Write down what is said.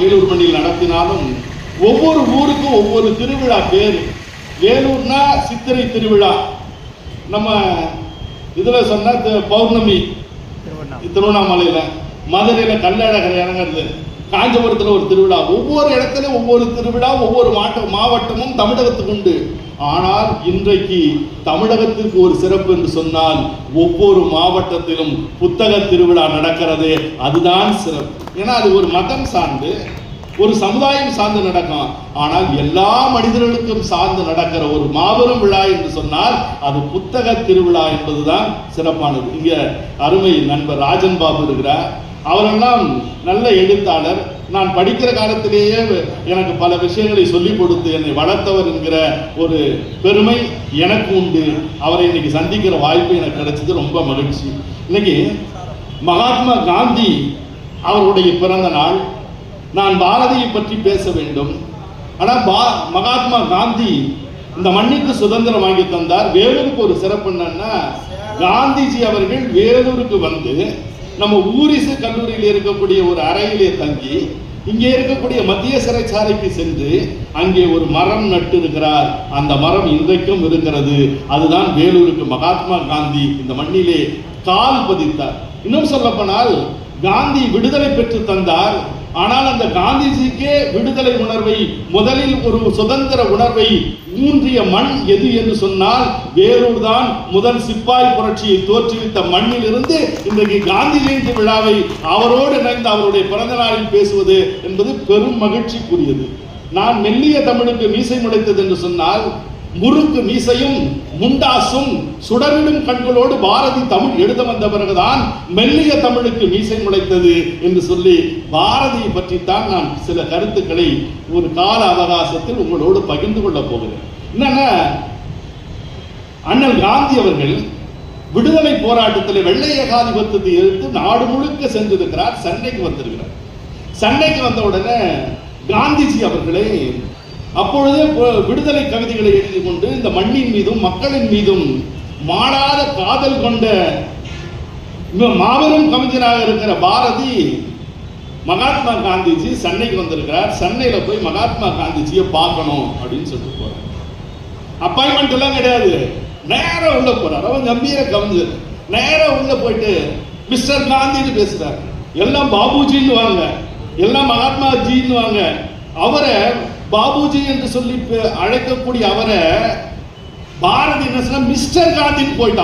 வேலூர் மண்ணில் நடத்தினாலும் ஒவ்வொரு ஊருக்கும் ஒவ்வொரு திருவிழா பேர். வேலூர்னா சித்திரை திருவிழா. நம்ம இதுல சொன்னா தி- பௌர்ணமி. திருவண்ணாமலையில. மதுரையில கள்ளழகர் இறங்குறது. காஞ்சிபுரத்தில் ஒரு திருவிழா. ஒவ்வொரு இடத்துலையும் ஒவ்வொரு திருவிழா ஒவ்வொரு மாவட்ட மாவட்டமும் தமிழகத்துக்கு உண்டு. ஆனால் இன்றைக்கு தமிழகத்திற்கு ஒரு சிறப்பு என்று சொன்னால் ஒவ்வொரு மாவட்டத்திலும் புத்தக திருவிழா நடக்கிறது அதுதான் சிறப்பு. ஏன்னா அது ஒரு மதம் சார்ந்து ஒரு சமுதாயம் சார்ந்து நடக்கும். ஆனால் எல்லா மனிதர்களுக்கும் சார்ந்து நடக்கிற ஒரு மாபெரும் விழா என்று சொன்னால் அது புத்தக திருவிழா என்பதுதான் சிறப்பானது. இங்க அருமை நண்பர் ராஜன் பாபு இருக்கிறார். அவரெல்லாம் நல்ல எழுத்தாளர். நான் படிக்கிற காலத்திலேயே எனக்கு பல விஷயங்களை சொல்லிக் கொடுத்து என்னை வளர்த்தவர் என்கிற ஒரு பெருமை எனக்கு உண்டு. அவரை இன்னைக்கு சந்திக்கிற வாய்ப்பு எனக்கு கிடைச்சது ரொம்ப மகிழ்ச்சி. இன்னைக்கு மகாத்மா காந்தி அவருடைய பிறந்த நாள். நான் பாரதியை பற்றி பேச வேண்டும். ஆனால் பா மகாத்மா காந்தி இந்த மண்ணுக்கு சுதந்திரம் வாங்கி தந்தார். வேலூருக்கு ஒரு சிறப்பு என்னன்னா காந்திஜி அவர்கள் வேலூருக்கு வந்து நம்ம ஊரிசு கல்லூரியில் இருக்கக்கூடிய ஒரு அறையிலே தங்கி இங்கே இருக்கக்கூடிய மத்திய சிறைச்சாலைக்கு சென்று அங்கே ஒரு மரம் நட்டு இருக்கிறார் அந்த மரம் இன்றைக்கும் இருக்கிறது. அதுதான் வேலூருக்கு மகாத்மா காந்தி இந்த மண்ணிலே கால் பதித்தார். இன்னும் சொல்லப்போனால் காந்தி விடுதலை பெற்று தந்தார். ஆனால் அந்த காந்திஜிக்கே விடுதலை உணர்வை முதலில் ஒரு சுதந்திர உணர்வை ஊன்றிய மண் எது என்று சொன்னால் வேலூர் தான் முதல் சிப்பாய் புரட்சியை தோற்றுவித்த மண்ணில் இருந்து இன்றைக்கு காந்தி ஜெயந்தி விழாவை அவரோடு இணைந்து அவருடைய பிறந்த நாளில் பேசுவது என்பது பெரும் மகிழ்ச்சிக்குரியது. நான் மெல்லிய தமிழுக்கு மீசை முளைத்தது என்று சொன்னால் முறுக்கு மீசையும் முண்டாசும் சுடரிடும் கண்களோடு பாரதி தமிழ் எழுத வந்த பிறகுதான் மெல்லிய தமிழுக்கு மீசை முளைத்தது என்று சொல்லி பாரதியை பற்றித்தான் நான் சில கருத்துக்களை ஒரு கால அவகாசத்தில் உங்களோடு பகிர்ந்து கொள்ளப் போகிறேன். என்னன்னா அண்ணல் காந்தி அவர்கள் விடுதலை போராட்டத்தில் வெள்ளை ஏகாதிபத்தியத்தை எதிர்த்து நாடு முழுக்க சென்றிருக்கிறார் சென்னைக்கு வந்திருக்கிறார். சென்னைக்கு வந்த உடனே காந்திஜி அவர்களை அப்பொழுதே விடுதலை கவிதைகளை எழுதி கொண்டு இந்த மண்ணின் மீதும் மக்களின் மீதும் மாறாத காதல் கொண்ட மாபெரும் கவிஞராக இருக்கிற பாரதி மகாத்மா காந்திஜி சென்னைக்கு வந்திருக்கிறார். சென்னையில போய் மகாத்மா காந்திஜியை பார்க்கணும் அப்படின்னு சொல்லிட்டு போறார். அப்பாயின்மெண்ட் எல்லாம் கிடையாது. நேரா உள்ள போறார். அவன் கம்பீர கவிஞர். நேரா உள்ள போயிட்டு மிஸ்டர் காந்தின்னு பேசுறாரு. எல்லாம் பாபுஜின்னு வாங்க. எல்லாம் மகாத்மா ஜின்னு வாங்க. அவரை பாபுஜி என்று சொல்லி அழைக்கக்கூடிய அவரை பாரதி என்ன சொன்னா மிஸ்டர் காந்தின்னு போயிட்டான்.